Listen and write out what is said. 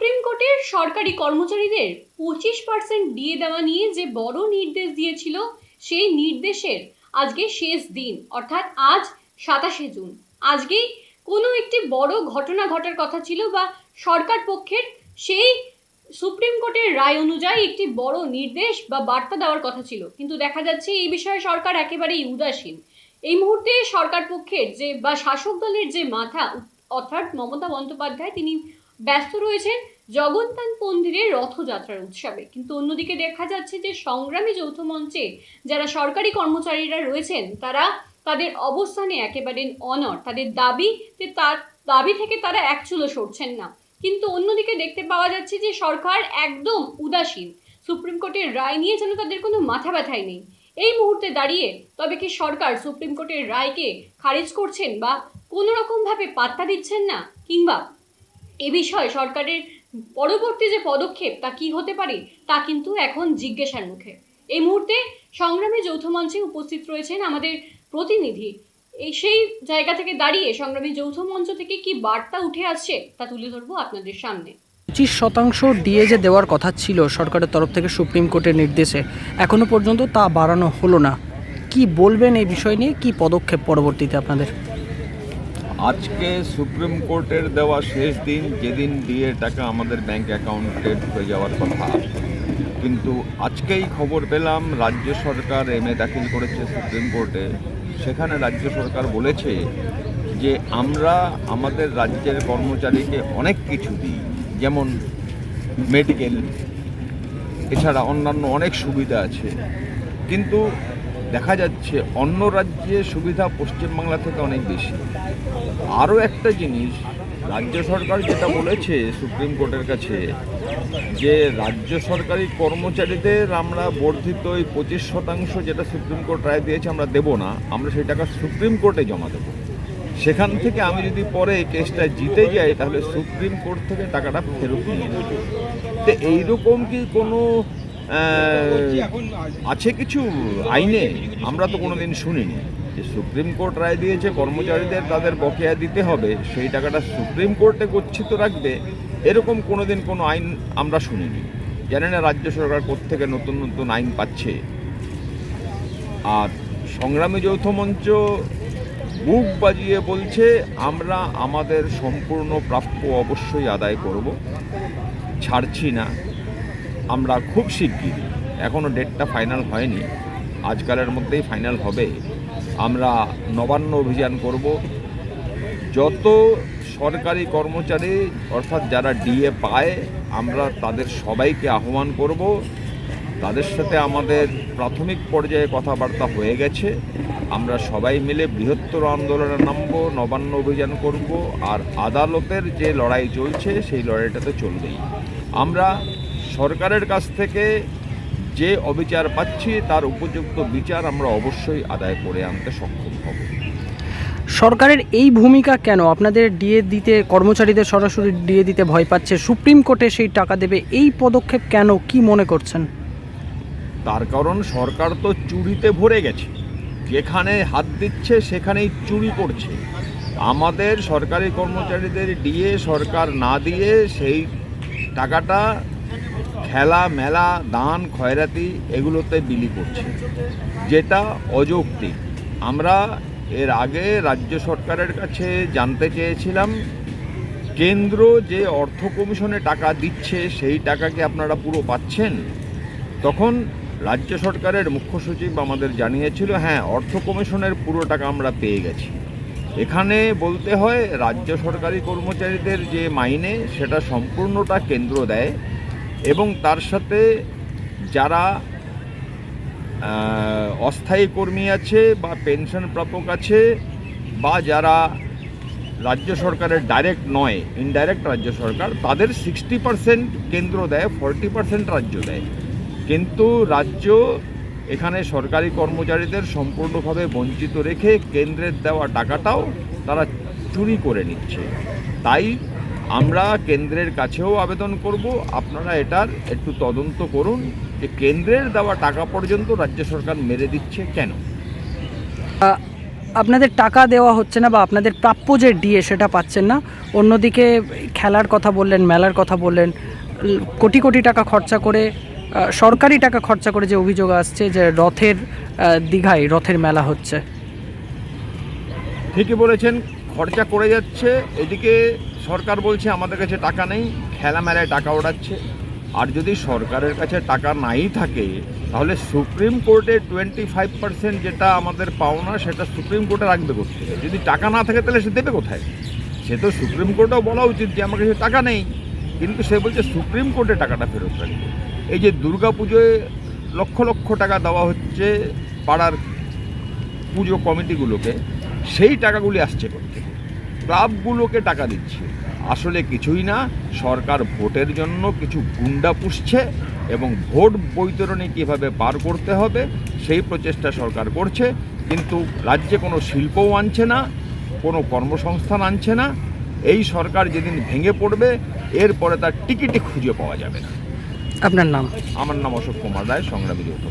Supreme কোর্টের সরকারি কর্মচারীদের পঁচিশ পার্সেন্ট দিয়ে দেওয়া নিয়ে যে বড় নির্দেশ দিয়েছিল, সেই নির্দেশের আজকে শেষ দিন, অর্থাৎ আজ সাতাশে জুন। আজকেই কোনো একটি বড় ঘটনা ঘটার কথা ছিল বা সরকার পক্ষের সেই সুপ্রিম কোর্টের রায় অনুযায়ী একটি বড় নির্দেশ বা বার্তা দেওয়ার কথা ছিল। কিন্তু দেখা যাচ্ছে এই বিষয়ে সরকার একেবারেই উদাসীন। এই মুহূর্তে সরকার পক্ষের যে বা শাসক দলের যে মাথা, অর্থাৎ মমতা বন্দ্যোপাধ্যায়, তিনি ব্যস্ত রয়েছেন জগন্নাথ মন্দিরের রথযাত্রার উৎসবে। কিন্তু অন্যদিকে দেখা যাচ্ছে যে সংগ্রামী যৌথ মঞ্চে যারা সরকারি কর্মচারীরা রয়েছেন, তারা তাদের অবস্থানে একেবারে অনর তাদের দাবি যে তার, দাবি থেকে তারা একচুলো সরছেন না। কিন্তু অন্যদিকে দেখতে পাওয়া যাচ্ছে যে সরকার একদম উদাসীন। সুপ্রিম কোর্টের রায় নিয়ে যেন তাদের কোনো মাথা ব্যথাই নেই। এই মুহূর্তে দাঁড়িয়ে তবে কি সরকার সুপ্রিম কোর্টের রায়কে খারিজ করছেন বা কোনো রকমভাবে পাত্তা দিচ্ছেন না, কিংবা এ বিষয়ে সরকারের পরবর্তী যে পদক্ষেপ তা কি হতে পারে, তা কিন্তু এখন জিজ্ঞাসার মুখে। এই মুহূর্তে সংগ্রামী যৌথ মঞ্চে উপস্থিত রয়েছেন আমাদের প্রতিনিধি। এই সেই জায়গা থেকে দাঁড়িয়ে সংগ্রামী যৌথ মঞ্চ থেকে কি বার্তা উঠে আসছে, তা তুলে ধরবো আপনাদের সামনে। পঁচিশ শতাংশ ডিএ যে দেওয়ার কথা ছিল সরকারের তরফ থেকে সুপ্রিম কোর্টের নির্দেশে, এখনও পর্যন্ত তা বাড়ানো হলো না। কি বলবেন এই বিষয় নিয়ে? কি পদক্ষেপ পরবর্তীতে আপনাদের? আজকে সুপ্রিম কোর্টের দেওয়া শেষ দিন, যেদিন দিয়ে টাকা আমাদের ব্যাংক অ্যাকাউন্টে ঢুকে যাওয়ার কথা। কিন্তু আজকেই খবর পেলাম, রাজ্য সরকার এমএ দাখিল করেছে সুপ্রিম কোর্টে। সেখানে রাজ্য সরকার বলেছে যে, আমরা আমাদের রাজ্যের কর্মচারীকে অনেক কিছু দিই, যেমন মেডিকেল, এছাড়া অন্যান্য অনেক সুবিধা আছে। কিন্তু দেখা যাচ্ছে অন্য রাজ্যে সুবিধা পশ্চিমবাংলা থেকে অনেক বেশি। আরও একটা জিনিস, রাজ্য সরকার যেটা বলেছে সুপ্রিম কোর্টের কাছে, যে রাজ্য সরকারি কর্মচারীদের আমরা বর্ধিত ওই পঁচিশ শতাংশ যেটা সুপ্রিম কোর্ট রায় দিয়েছে আমরা দেব না, আমরা সেই টাকা সুপ্রিম কোর্টে জমা দেবো। সেখান থেকে আমি যদি পরে কেসটা জিতে যাই, তাহলে সুপ্রিম কোর্ট থেকে টাকাটা ফেরত নিয়ে নেব। তো এইরকম কি কোনো আছে কিছু আইনে? আমরা তো কোনো কোনোদিন শুনিনি যে সুপ্রিম কোর্ট রায় দিয়েছে কর্মচারীদের তাদের বকেয়া দিতে হবে সেই টাকাটা সুপ্রিম কোর্টে গচ্ছিত রাখবে এরকম কোনোদিন কোনো আইন আমরা শুনিনি। জানি না রাজ্য সরকার থেকে নতুন নতুন আইন পাচ্ছে। আর সংগ্রামী যৌথ মঞ্চ বুক বাজিয়ে বলছে আমরা আমাদের সম্পূর্ণ প্রাপ্য অবশ্যই আদায় করব ছাড়ছি না। আমরা খুব শিগগিরই এখনও ডেটটা ফাইনাল হয়নি। আজকালের মধ্যেই ফাইনাল হবে। আমরা নবান্ন অভিযান করব। যত সরকারি কর্মচারী, অর্থাৎ যারা ডিএ পায়, আমরা তাদের সবাইকে আহ্বান করব। তাদের সাথে আমাদের প্রাথমিক পর্যায়ে কথাবার্তা হয়ে গেছে। আমরা সবাই মিলে বৃহত্তর আন্দোলনে নামব, নবান্ন অভিযান করব, আর আদালতের যে লড়াই চলছে, সেই লড়াইটা তো চলবেই। আমরা সরকারের কাছ থেকে যে অবিচার পাচ্ছি তার উপযুক্ত বিচার আমরা অবশ্যই আদায় করে আনতে সক্ষম হব। সরকারের এই ভূমিকা কেন? আপনাদের ডিএ দিতে কর্মচারীদের সরাসরি ডিএ দিতে ভয় পাচ্ছে। সুপ্রিম কোর্টে সেই টাকা দেবে। এই পদক্ষেপ কেন? কি মনে করছেন? তার কারণ সরকার তো চুরিতে ভরে গেছে। যেখানে হাত দিচ্ছে সেখানেই চুরি করছে। আমাদের সরকারি কর্মচারীদের ডিএ সরকার না দিয়ে সেই টাকাটা খেলা, মেলা, দান, খয়রাতি এগুলোতে বিলি করছে। যেটা অযৌক্তিক আমরা এর আগে রাজ্য সরকারের কাছে জানতে চেয়েছিলাম, কেন্দ্র যে অর্থ কমিশনে টাকা দিচ্ছে, সেই টাকা কি আপনারা পুরো পাচ্ছেন? তখন রাজ্য সরকারের মুখ্য সচিব আমাদের জানিয়েছিল হ্যাঁ অর্থ কমিশনের পুরো টাকা আমরা পেয়ে গেছি। এখানে বলতে হয়, রাজ্য সরকারি কর্মচারীদের যে মাইনে, সেটা সম্পূর্ণটা কেন্দ্র দেয়। এবং তার সাথে যারা অস্থায়ী কর্মী আছে বা পেনশন প্রাপক আছে বা যারা রাজ্য সরকারের ডাইরেক্ট নয়, ইনডাইরেক্ট রাজ্য সরকার, তাদের সিক্সটি পার্সেন্ট কেন্দ্র দেয় ফর্টি পার্সেন্ট রাজ্য দেয়। কিন্তু রাজ্য এখানে সরকারি কর্মচারীদের সম্পূর্ণভাবে বঞ্চিত রেখে কেন্দ্রের দেওয়া টাকাটাও তারা চুরি করে নিচ্ছে। তাই আমরা কেন্দ্রের কাছেও আবেদন করব। আপনারা এটার একটু তদন্ত করুন যে কেন্দ্রের দেওয়া টাকা পর্যন্ত রাজ্য সরকার মেরে দিচ্ছে কেন। আপনাদের টাকা দেওয়া হচ্ছে না বা আপনাদের প্রাপ্য যে ডিএ সেটা পাচ্ছেন না। অন্যদিকে খেলার কথা বললেন মেলার কথা বললেন কোটি কোটি টাকা খরচা করে সরকারি টাকা খরচা করে যে অভিযোগ আসছে যে রথের দীঘায় রথের মেলা হচ্ছে। ঠিকই বলেছেন খরচা করে যাচ্ছে। এদিকে সরকার বলছে আমাদের কাছে টাকা নেই খেলা মেলায় টাকা ওড়াচ্ছে। আর যদি সরকারের কাছে টাকা নাই থাকে, তাহলে সুপ্রিম কোর্টে টোয়েন্টি ফাইভ পার্সেন্ট যেটা আমাদের পাওনা, সেটা সুপ্রিম কোর্টে রাখবে করতে যদি টাকা না থাকে, তাহলে সে দেবে কোথায়? সে তো সুপ্রিম কোর্টেও বলা উচিত যে আমার কাছে টাকা নেই, কিন্তু সে বলছে সুপ্রিম কোর্টে টাকাটা ফেরত রাখবে। এই যে দুর্গা পুজোয় লক্ষ লক্ষ টাকা দেওয়া হচ্ছে পাড়ার পুজো কমিটিগুলোকে, সেই টাকাগুলি আসছে করতে ক্লাবগুলোকে টাকা দিচ্ছে। আসলে কিছুই না সরকার ভোটের জন্য কিছু গুন্ডা পুষছে এবং ভোট বৈতরণী কীভাবে পার করতে হবে সেই প্রচেষ্টা সরকার করছে। কিন্তু রাজ্যে কোনো শিল্পও আনছে না কোনো কর্মসংস্থান আনছে না। এই সরকার যেদিন ভেঙে পড়বে এরপরে তার টিকিটই খুঁজে পাওয়া যাবে না। আপনার নাম? আমার নাম অশোক কুমার রায় সংগ্রামী যৌথ